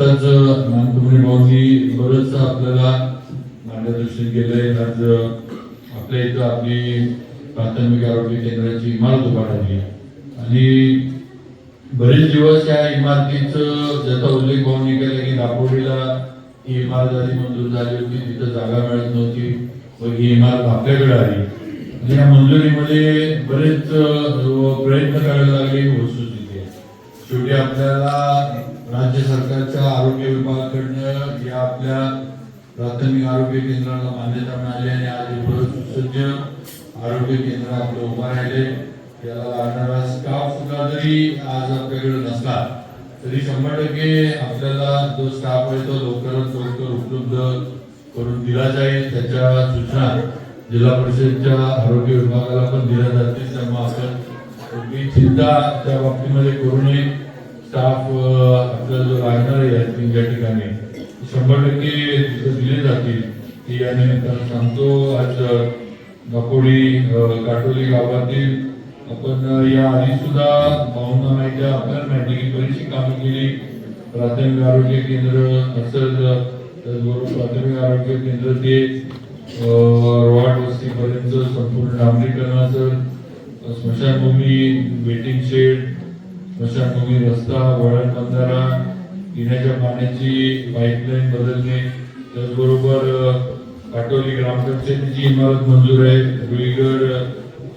आताच मानकुमरी भाऊनी बरंच आपल्याला मार्गदर्शन केलंय. आज आपल्या इथं आपली प्राथमिक आरोग्य केंद्राची इमारत उभारली आणि बरेच दिवस या इमारतीचं ज्याचा उल्लेख भाऊनी केला की दापोडीला ही इमारत आधी मंजूर झाली होती तिथं जागा मिळत नव्हती व ही इमारत आपल्याकडे आली. आणि या मंजुरीमध्ये बरेच प्रयत्न करावे लागले ही शेवटी आपल्याला राज्य सरकारच्या आरोग्य विभागाकडनं या आपल्या प्राथमिक आरोग्य केंद्राला मान्यता मिळाली आणि आज एवढं सुसज्ज आरोग्य केंद्र आपलं उभं राहिले याला लागणारा स्टाफ सुद्धा जरी आज आपल्याकडे नसला तरी शंभर टक्के आपल्याला जो स्टाफ आहे तो लवकरात लवकर उपलब्ध करून दिला जाईल. त्याच्या सूचना जिल्हा परिषदच्या आरोग्य विभागाला पण दिल्या जातील. त्यामुळे आपण चिंता त्या बाबतीमध्ये करू नये. स्टाफ uh, आपला जो राहणार आहे तीन ज्या ठिकाणी शंभर टक्के दिले जातील. की या निमित्तानं सांगतो आज नकोडी काटोली गावातील आपण या आधी सुद्धा भावना माहिती आपल्याला माहिती की बरीचशी कामं केली. प्राथमिक आरोग्य केंद्र असं त्याचबरोबर प्राथमिक आरोग्य केंद्र ते रोहाट वस्तीपर्यंत संपूर्ण डांबरीकरणाचं स्मशानभूमी वेटिंग शेड स्मशानभूमी रस्ता वळण बंधारा पिण्याच्या पाण्याची पाईपलाईन बदलणे त्याचबरोबर काटोली ग्रामपंचायतीची इमारत मंजूर आहे रुईगड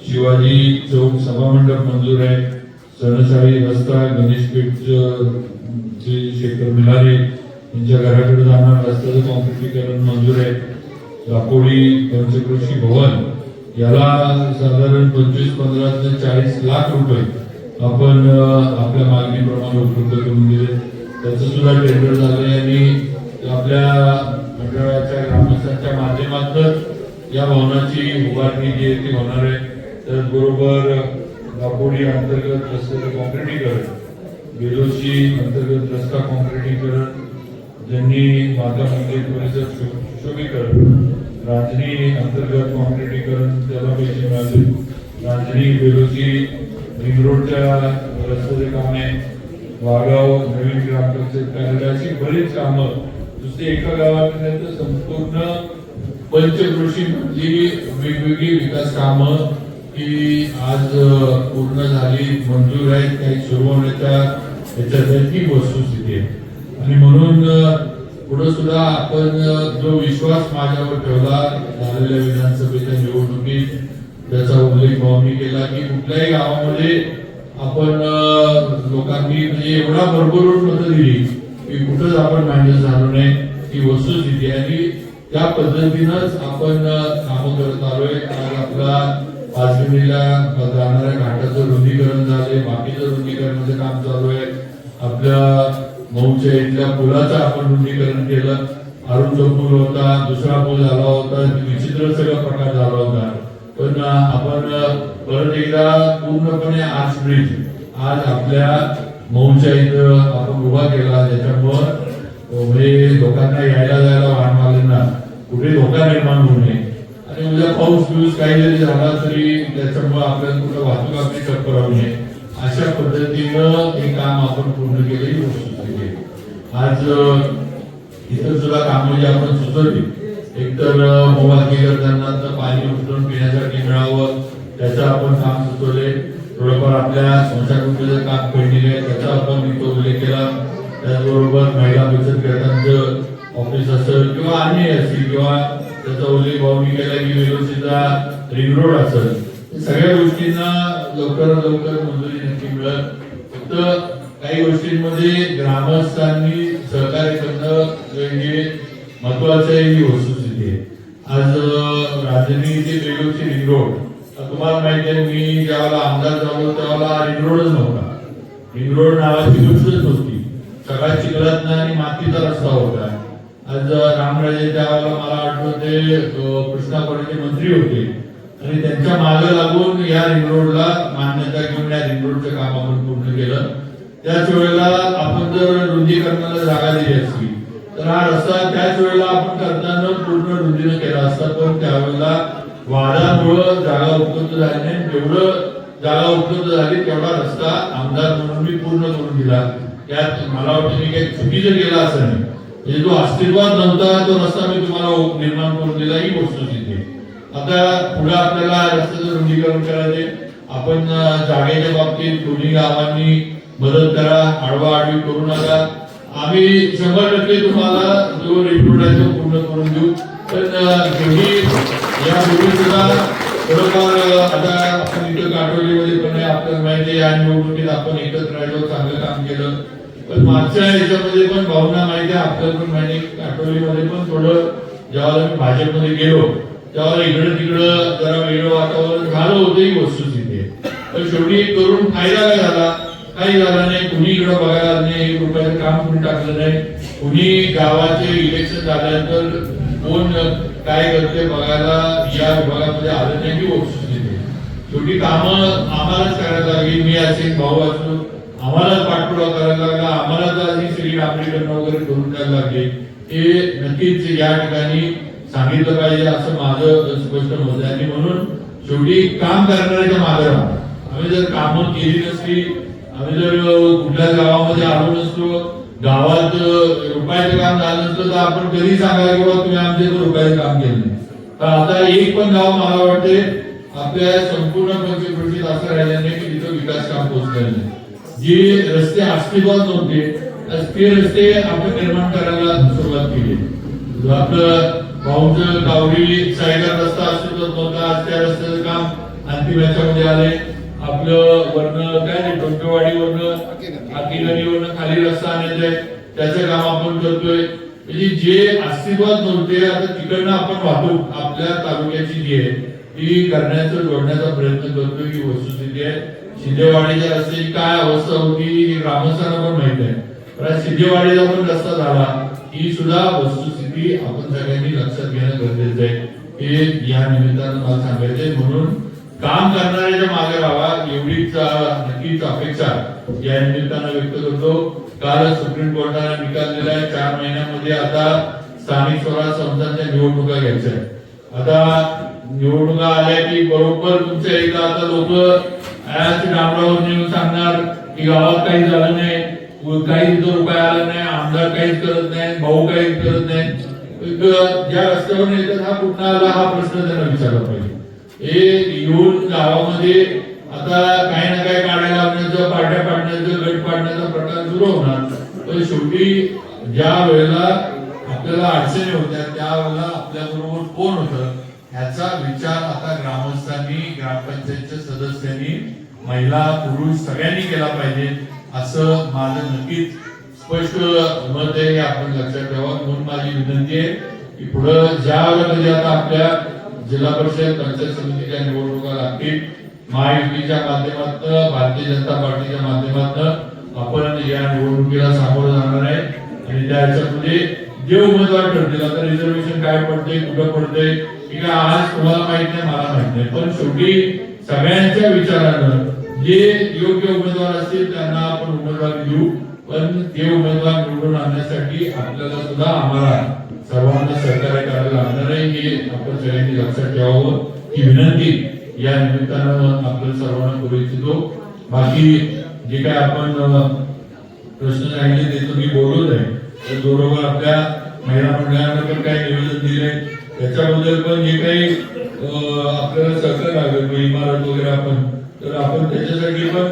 शिवाजी चौक सभामंडप मंजूर आहे सणसाळी रस्ता गणेश चे शेखर मिळाले त्यांच्या घराकडे जाणार रस्त्याचं कॉन्क्रिटीकरण मंजूर आहे. दापोडी पंचकृषी भवन याला साधारण पंचवीस पंधरा ते चाळीस लाख रुपये आपण आपल्या मागणीप्रमाणे उपलब्ध करून दिले. त्याचं सुद्धा टेंडर झाले आणि आपल्या मंडळाच्या ग्रामस्थांच्या माध्यमातून या भवनाची उभारणी जी आहे ती होणार आहे. त्याचबरोबर दापोडी अंतर्गत रस्त्याचं कॉन्क्रिटीकरण बेलोशी अंतर्गत रस्ता कॉन्क्रिटीकरण ज्यांनी माता मंदिर परिसर सुशोभीकरण रांजणी अंतर्गत कॉन्क्रिटीकरण त्याला पैसे मिळाले. रांजणी बेलोशी रिंग रोडच्या रस्त्याचे काम आहे वाघाव नवीन ग्रामपंचायत कार्यालय अशी बरीच कामं नुसते एका गावात तर संपूर्ण पंचकृषी मधली वेगवेगळी विकास कामं की आज पूर्ण झाली मंजूर आहेत काही सुरू होण्याच्या याच्यात ही वस्तुस्थिती आहे. आणि म्हणून अ, पुढे सुद्धा आपण जो विश्वास माझ्यावर ठेवला झालेल्या विधानसभेच्या निवडणुकीत त्याचा उल्लेख भावनी केला की कुठल्याही गावामध्ये आपण लोकांनी म्हणजे एवढा भरभरून मत दिली की कुठंच आपण मायनस झालो नाही. ही वस्तुस्थिती आहे. आणि त्या पद्धतीनंच आपण काम कामं करत आलोय. कारण आपला पाचगणीला जाणाऱ्या घाटाचं रुंदीकरण झालंय. बाकीचं रुंदीकरणाचं काम चालू आहे. आपल्या मऊच्या इथल्या पुलाचं आपण रुंदीकरण केलं. अरुणचा पूल होता दुसरा पूल झाला होता. विचित्र सगळा प्रकार झाला होता. पण आपण परत एकदा पूर्णपणे आज ब्रिज आज आपल्या मऊच्या इथं आपण उभा केला त्याच्यामुळं म्हणजे लोकांना यायला जायला वाहनवाल्यांना कुठे धोका निर्माण होऊ नये. आणि उद्या पाऊस बिऊस काही जरी झाला तरी त्याच्यामुळे आपल्याला कुठं वाहतूक आपली ठप्प राहू नये. अशा पद्धतीनं हे काम आपण पूर्ण केलं ही आज इतर सुद्धा कामं जी आपण सुचवली एकतर मोबाईल करताना पाणी उचलून पिण्यासाठी मिळावं त्याचं आपण काम सुचवले थोडंफार आपल्या संस्थाकृतीचं काम पेंडिंग आहे त्याचा आपण इथं उल्लेख केला. त्याचबरोबर महिला बचत गटांचं ऑफिस असेल किंवा आणि असतील किंवा त्याचा उल्लेख भावनी केला की वेलोसीचा रिंग रोड असेल. सगळ्या गोष्टींना लवकरात लवकर मंजुरी नक्की मिळत फक्त काही गोष्टींमध्ये ग्रामस्थांनी सहकार्य करणं हे महत्वाचं आहे ही वस्तू. आज अं, राजधानी ते बेलोची रिंग रोड तुम्हाला माहिती आहे मी ज्यावेळेला आमदार झालो त्यावेळेला रिंग रोडच नव्हता. रिंग रोड नावाची गोष्टच नव्हती सगळ्या चिखलात आणि मातीचा रस्ता होता. आज रामराजे त्यावेळेला मला आठवते अं, कृष्णा खोरेचे मंत्री होते. आणि त्यांच्या मागे लागून या रिंग रोडला मान्यता घेऊन या रिंग रोडचं काम आपण पूर्ण केलं. त्याच वेळेला आपण जर रुंदीकरणाला जागा दिली असती तर हा रस्ता त्याच वेळेला आपण करताना पूर्ण रुंदीनं केला असता. पण त्यावेळेला वादामुळं जागा उपलब्ध झाली नाही. जेवढं जागा उपलब्ध झाली तेवढा रस्ता आमदार म्हणून मी पूर्ण करून दिला. त्यात मला वाटतं मी काही चुकीचं गेला असं नाही म्हणजे जो अस्तित्वात नव्हता तो रस्ता मी तुम्हाला निर्माण करून दिला ही गोष्ट तिथे. आता पुढे आपल्याला रस्त्याचं रुंदीकरण करायचे आपण जागेच्या बाबतीत दोन्ही गावांनी मदत करा आडवा आडवी करू नका. आम्ही शंभर टक्के तुम्हाला जो रिपोर्ट आहे तो पूर्ण करून देऊ. पण दोन्ही या पूर्वी सुद्धा थोडंफार आता आपण इथं काटोलीमध्ये पण आपल्याला माहिती या निवडणुकीत आपण एकत्र राहिलो चांगलं काम केलं. पण मागच्या याच्यामध्ये पण भावना माहिती आहे आपल्याला पण माहिती आहे, काटोलीमध्ये पण थोडं ज्यावेळेला मी भाजपमध्ये गेलो त्यावेळेला इकडं तिकडं जरा वेगळं वातावरण झालं होतं ही वस्तुस्थिती आहे. पण शेवटी करून फायदा काय झाला? काही झालं नाही कुणी इकडं बघायला नाही एक रुपयाचं काम कुणी टाकलं नाही कुणी गावाचे इलेक्शन झाल्यानंतर कोण काय करते बघायला या विभागामध्ये आलं नाही ही शेवटी कामं आम्हालाच करायला लागली मी असे भाऊ असतो आम्हालाच पाठपुरावा करायला लागला आम्हाला तर श्री डांबरीकरण वगैरे करून द्यायला लागले. हे नक्कीच या ठिकाणी सांगितलं पाहिजे असं माझं स्पष्ट मत आहे. आणि म्हणून शेवटी काम करणाऱ्याच्या मागे राहतो आम्ही जर कामं केली नसली आम्ही जर कुठल्या गावामध्ये आलो नसतो गावात रुपयाचं काम झालं नसतं तर आपण कधी सांगायला की बाबा तुम्ही आमच्या इथं रुपयाचं काम केलं तर आता एक पण गाव मला वाटते आपल्या संपूर्ण पंचक्रोशीत असं राहिलं नाही की तिथं विकास काम पोहोचलेलं नाही. जे रस्ते अस्तित्वात नव्हते ते रस्ते आपण निर्माण करायला सुरुवात केली. आपलं भाऊचं गावडी सायकल रस्ता अस्तित्वात नव्हता त्या रस्त्याचं काम अंतिम याच्यामध्ये आले आपलं वरनं काय नाही टोंकेवाडी वरनं खाली रस्ता आणायचा आहे. त्याचं काम आपण करतोय. म्हणजे जे अस्तित्वात नव्हते आता तिकडनं आपण वाहतूक आपल्या तालुक्याची जी आहे ती करण्याचा जोडण्याचा प्रयत्न करतोय ही वस्तुस्थिती आहे. शिंदेवाडीच्या रस्त्याची काय अवस्था होती हे ग्रामस्थांना पण माहीत आहे. पण शिंदेवाडीचा पण रस्ता झाला ही सुद्धा वस्तुस्थिती आपण सगळ्यांनी लक्षात घेणं गरजेचं आहे. हे या निमित्तानं मला सांगायचंय. म्हणून काम करणाऱ्याच्या मागे राहावा एवढीच नक्कीच अपेक्षा या निमित्तानं व्यक्त करतो. काल सुप्रीम कोर्टाने निकाल आहे चार महिन्यामध्ये आता स्थानिक स्वराज संस्थांच्या निवडणुका घ्यायच्या आहेत. आता निवडणुका आल्या की बरोबर तुमच्या इथं आता लोक डांबरावर नेऊन सांगणार की गावात काही झालं नाही काही तिथं रुपये आला नाही आमदार काहीच करत नाही भाऊ काहीच करत नाही. ज्या रस्त्यावर येतात हा कुठला आला हा प्रश्न त्यांना विचारला पाहिजे. हे येऊन गावामध्ये आता काही ना काही काढायला लावण्याचं पाड्या पाडण्याचं गट पाडण्याचा प्रकार सुरू होणार. पण शेवटी ज्या वेळेला आपल्याला अडचणी होत्या त्यावेळेला आपल्या बरोबर कोण होतं ह्याचा विचार आता ग्रामस्थांनी ग्रामपंचायतच्या सदस्यांनी महिला पुरुष सगळ्यांनी केला पाहिजे असं माझं नक्कीच स्पष्ट मत आहे आपण लक्षात ठेवा. म्हणून माझी विनंती आहे की पुढं ज्या वेळेला म्हणजे आता आपल्या जिल्हा परिषद पंचायत समितीच्या निवडणुका लागतील? महायुतीच्या माध्यमातून भारतीय जनता पार्टीच्या माध्यमातून आपण या निवडणुकीला सामोरं जाणार आहे. आणि त्या ह्याच्यामध्ये जे उमेदवार ठरतील आता रिझर्वेशन काय पडते कुठं पडते की काय आज तुम्हाला माहीत नाही मला माहीत नाही. पण शेवटी सगळ्यांच्या विचारानं जे योग्य उमेदवार असतील त्यांना आपण उमेदवारी देऊ. पण ते उमेदवार निवडून आणण्यासाठी आपल्याला सुद्धा आम्हाला सर्वांना सहकार्य करायला लागणार आहे हे आपण सगळ्यांनी लक्षात ठेवावं. ही विनंती या निमित्तानं आपल्या सर्वांना करू इच्छितो. बाकी जे काय आपण प्रश्न राहिले ते तुम्ही मी बोलत आहे तर बरोबर आपल्या महिला मंडळानं पण काही निवेदन दिले त्याच्याबद्दल पण जे काही अं, आपल्याला सहकार्य लागेल इमारत वगैरे आपण तर आपण त्याच्यासाठी पण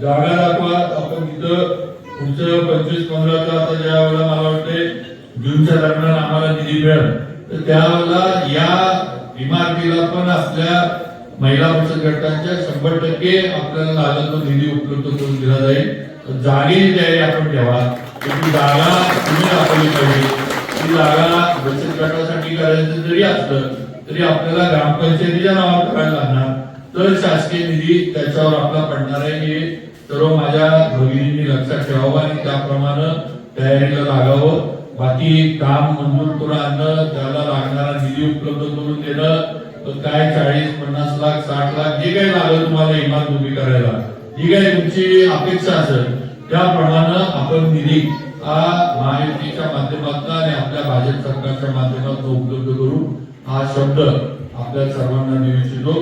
जागा दाखवा. आपण तिथं पुढचं पंचवीस पंधराचा आता ज्या वेळेला मला वाटते जूनच्या दरम्यान आम्हाला निधी मिळेल. तर त्यावेळेला या इमारतीला पण आपल्या महिला बचत गटांच्या शंभर टक्के आपल्याला लागेल तो निधी उपलब्ध करून दिला जाईल. जागी द्यायला तयारी आपण ठेवा. ती जागा तुम्ही दाखवली पाहिजे. ती जागा बचत गटासाठी करायचं जरी असलं तरी आपल्याला ग्रामपंचायतीच्या नावावर करायला लागणार. तर शासकीय निधी त्याच्यावर आपला पडणार आहे. हे सर्व माझ्या भगिनींनी लक्षात ठेवावं आणि त्याप्रमाणे तयारीला लागावं. बाकी काम मंजूर करून त्याला लागणारा निधी उपलब्ध करून देणं तर काय चाळीस पन्नास लाख साठ लाख जे काही लागलं तुम्हाला इमारत उभी करायला. जी काही तुमची अपेक्षा असेल? त्याप्रमाणे आपण निधी हा महायुतीच्या माध्यमातून आणि आपल्या भाजप सरकारच्या माध्यमातून उपलब्ध करू. हा शब्द आपल्या सर्वांना देऊ इच्छितो